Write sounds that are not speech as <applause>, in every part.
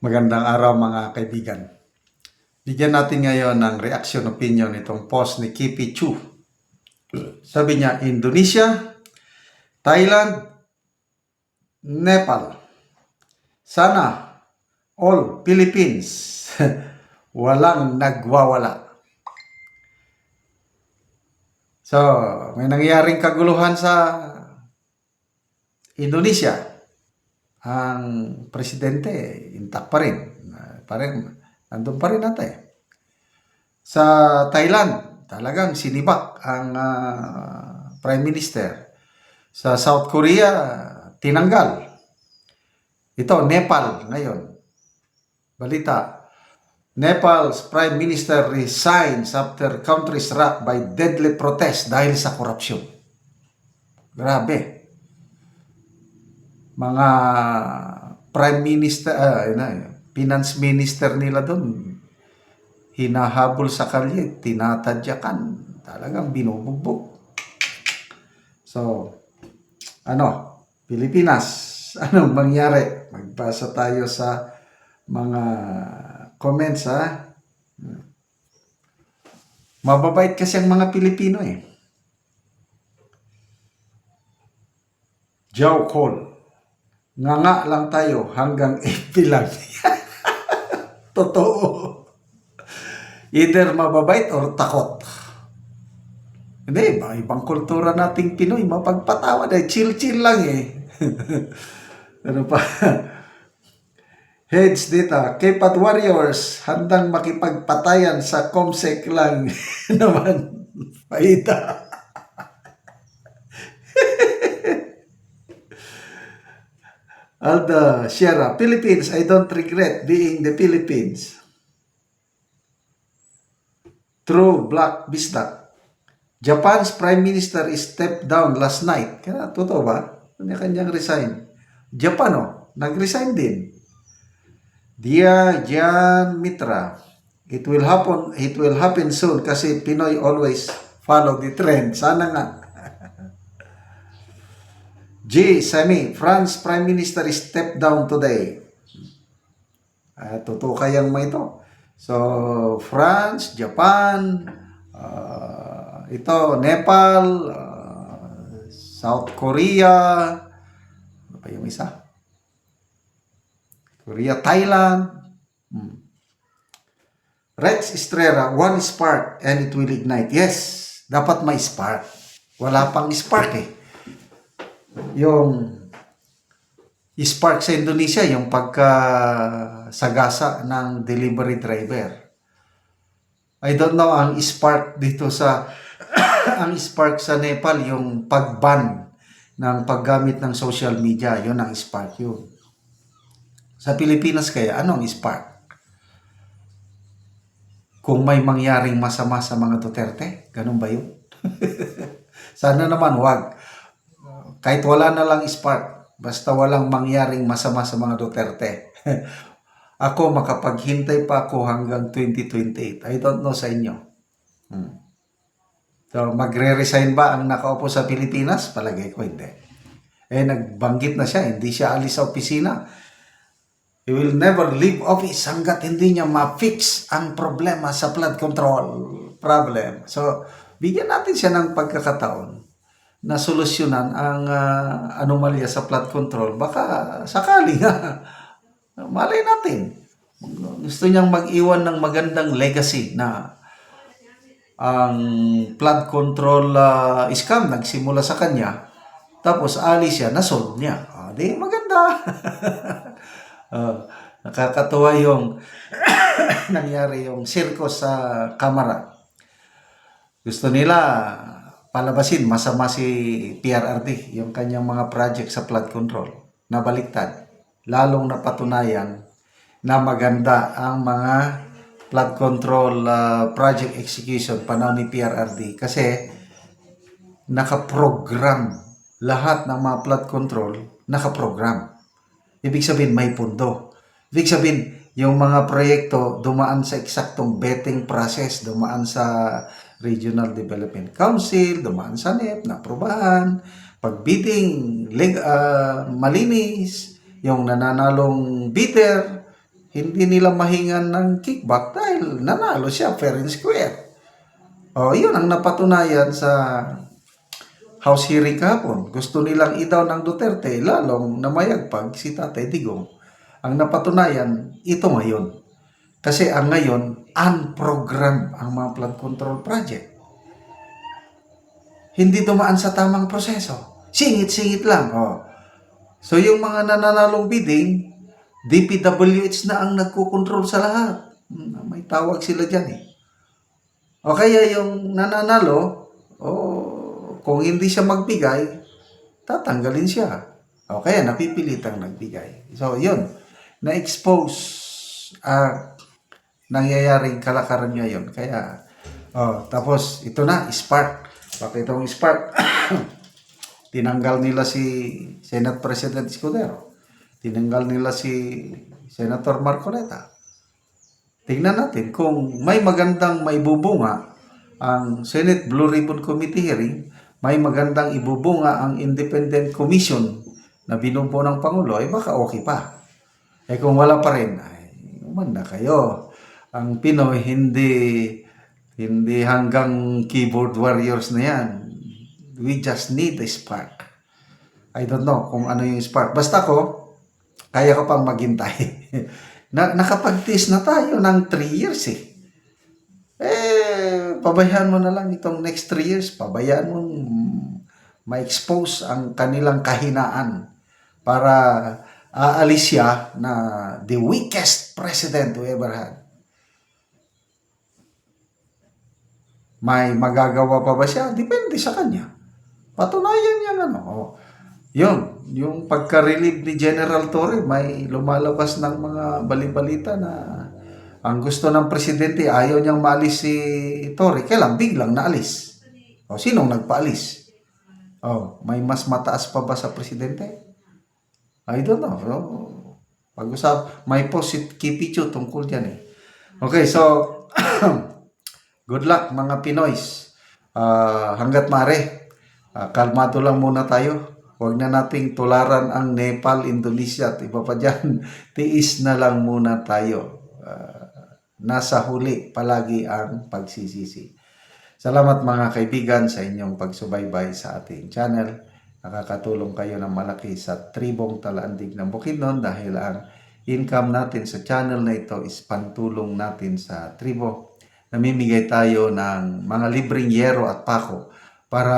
Magandang araw mga kaibigan. Bigyan natin ngayon ng reaction opinion itong post ni Kipi Chu. Sabi niya, Indonesia, Thailand, Nepal. Sana all Philippines <laughs> walang nagwawala. So, may nangyaring kaguluhan sa Indonesia ang presidente intact pa rin. Uh, parang nandun pa rin natin. Sa Thailand, talagang sinibak ang ah, prime minister. Sa South Korea, tinanggal. Ito, Nepal ngayon. Balita. Nepal's prime minister resigns after country struck by deadly protest dahil sa korupsyon. Grabe mga prime minister, ah, yun na, finance minister nila doon, hinahabol sa kalye, tinatadyakan, talagang binubugbog. So, ano, Pilipinas, <laughs> anong mangyari? Magbasa tayo sa mga comments ha. Mababait kasi ang mga Pilipino eh. Joe Cole. Nga nga lang tayo hanggang <laughs> FP lang. <laughs> Totoo. Either mababait or takot. Hindi, iba, ibang kultura nating Pinoy, mapagpatawa dahil chill-chill lang eh. <laughs> ano pa? Heads dito, K-Pat Warriors, handang makipagpatayan sa Comsec lang naman. Paita. Alda Sierra, Philippines, I don't regret being the Philippines. True Black Bistak. Japan's Prime Minister is stepped down last night. Kaya totoo ba? Kanya-kanyang resign. Japan oh, nag-resign din. Dia Jan Mitra. It will happen it will happen soon kasi Pinoy always follow the trend. Sana nga. G. Semi, France Prime Minister is stepped down today. Uh, totoo kayang may ito. So, France, Japan, uh, ito, Nepal, uh, South Korea, ano pa yung isa? Korea, Thailand. Hmm. Rex Estrera, one spark and it will ignite. Yes, dapat may spark. Wala pang spark eh yung spark sa Indonesia, yung pagka sagasa ng delivery driver. I don't know ang spark dito sa <coughs> ang spark sa Nepal yung pagban ng paggamit ng social media, yun ang spark yun. Sa Pilipinas kaya, anong spark? Kung may mangyaring masama sa mga Duterte, ganun ba yun? <laughs> Sana naman wag kahit wala na lang spark, basta walang mangyaring masama sa mga Duterte. <laughs> ako, makapaghintay pa ako hanggang 2028. I don't know sa inyo. Hmm. So, magre-resign ba ang nakaupo sa Pilipinas? Palagay ko hindi. Eh, nagbanggit na siya, hindi siya alis sa opisina. He will never leave office hanggat hindi niya ma-fix ang problema sa flood control problem. So, bigyan natin siya ng pagkakataon na solusyonan ang uh, anomalya sa flood control, baka sakali nga, <laughs> malay natin. Gusto niyang mag-iwan ng magandang legacy na ang flood control uh, scam nagsimula sa kanya, tapos alis siya, nasolve niya. Ah, di maganda. uh, <laughs> nakakatuwa yung <coughs> nangyari yung circus sa kamera. Gusto nila palabasin masama si PRRD yung kanyang mga project sa flood control na baliktad lalong napatunayan na maganda ang mga flood control uh, project execution panahon ni PRRD kasi nakaprogram lahat ng mga flood control nakaprogram. Ibig sabihin may pundo. Ibig sabihin yung mga proyekto dumaan sa eksaktong betting process dumaan sa Regional Development Council, dumaan sa NEP, naprobahan, pagbidding, leg, uh, malinis, yung nananalong bidder, hindi nila mahingan ng kickback dahil nanalo siya fair and square. O, yun ang napatunayan sa House hearing kahapon. Gusto nilang idaw ng Duterte, lalong namayagpag si Tatay Digong. Ang napatunayan, ito ngayon. Kasi ang ngayon, unprogram ang mga flood control project. Hindi dumaan sa tamang proseso. Singit-singit lang. Oh. So yung mga nananalong bidding, DPWH na ang nagkukontrol sa lahat. Hmm, May tawag sila dyan eh. O kaya yung nananalo, o kung hindi siya magbigay, tatanggalin siya. O kaya napipilitang nagbigay. So yun, na-expose ang nangyayaring kalakaran ngayon. Kaya, oh, tapos ito na, spark. Bakit itong spark? <coughs> Tinanggal nila si Senate President Escudero. Tinanggal nila si Senator Marcoleta. Tingnan natin kung may magandang maibubunga ang Senate Blue Ribbon Committee hearing, may magandang ibubunga ang Independent Commission na binubuo ng Pangulo, ay baka okay pa. Eh kung wala pa rin, ay umanda kayo. Ang Pinoy hindi hindi hanggang keyboard warriors na yan. We just need a spark. I don't know kung ano yung spark. Basta ko, kaya ko pang maghintay. <laughs> na, nakapag-test na tayo ng 3 years eh. Eh, pabayaan mo na lang itong next 3 years. Pabayaan mo ma-expose ang kanilang kahinaan para aalis siya na the weakest president we ever had. May magagawa pa ba siya? Depende sa kanya. Patunayan niya ano. Oh. Yun, yung pagka-relieve ni General Torre, may lumalabas ng mga balibalita na ang gusto ng presidente, ayaw niyang maalis si Torre. Kailan biglang naalis. O, sinong nagpaalis? Oh, may mas mataas pa ba sa presidente? I don't know. So, pag-usap, may post si Kipicho tungkol dyan eh. Okay, so, <clears throat> good luck mga Pinoys. Ah, hanggat mare, ah, kalmado lang muna tayo. Huwag na nating tularan ang Nepal, Indonesia at iba pa dyan. <laughs> Tiis na lang muna tayo. Ah, nasa huli palagi ang pagsisisi. Salamat mga kaibigan sa inyong pagsubaybay sa ating channel. Nakakatulong kayo ng malaki sa tribong talaandig ng Bukidnon dahil ang income natin sa channel na ito is pantulong natin sa tribo. Namimigay tayo ng mga libreng yero at pako para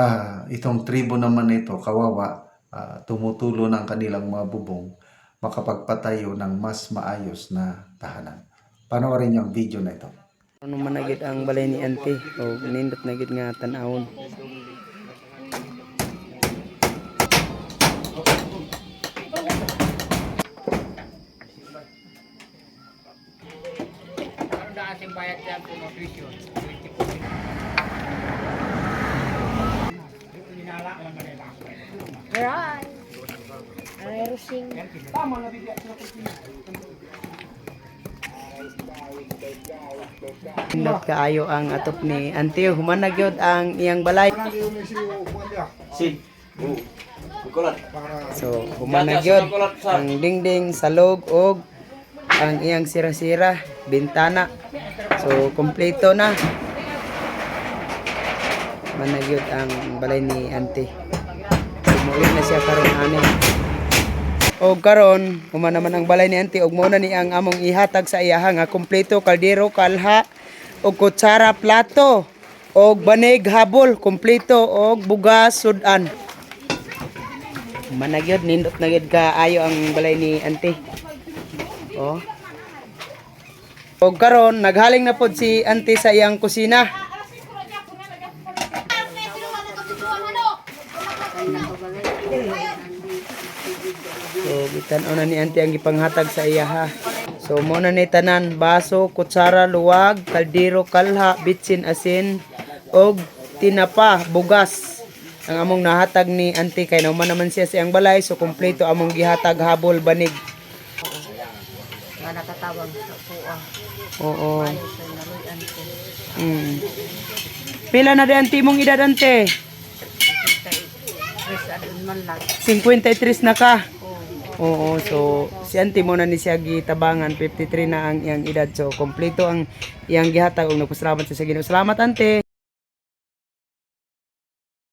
itong tribo naman ito, kawawa, ah, tumutulo ng kanilang mga bubong, makapagpatayo ng mas maayos na tahanan. Panoorin niyo ang video na ito. Ano man ang balay ni ante o nindot na gid nga tan-awon. Right. Ay, rusing. Nindot kaayo ang atop ni ante human na gyud ang iyang balay. So human na gyud ang dingding salog og ang iyang sira-sira bintana. So kompleto na. Man na gyud ang balay ni ante. Umuwi na siya karon ani. Og karon, human naman ang balay ni Auntie og mo na ni ang among ihatag sa iyaha nga kompleto kaldero, kalha og kutsara, plato og banig habol kompleto og bugas sudan. Human na gyud nindot na gyud ka ayo ang balay ni Auntie. Oh. Og karon naghaling na pod si Auntie sa iyang kusina. So, bitan na ni auntie ang ipanghatag sa iya ha. So, mo na ni tanan, baso, kutsara, luwag, kaldero, kalha, bitsin, asin, og tinapa, bugas. Ang among nahatag ni auntie kay nauman naman siya sa iyang balay, so kompleto among gihatag habol banig. Nga nakatawag sa puang. Oo. So, naluyan ko. Mm. Pila na di auntie mong edad ante? Chris, adun man lang. 53 na ka. Oo, so si Auntie mo na ni siya gitabangan 53 na ang iyang edad so kompleto ang iyang gihatag ug nagpasalamat siya sa Ginoo salamat Auntie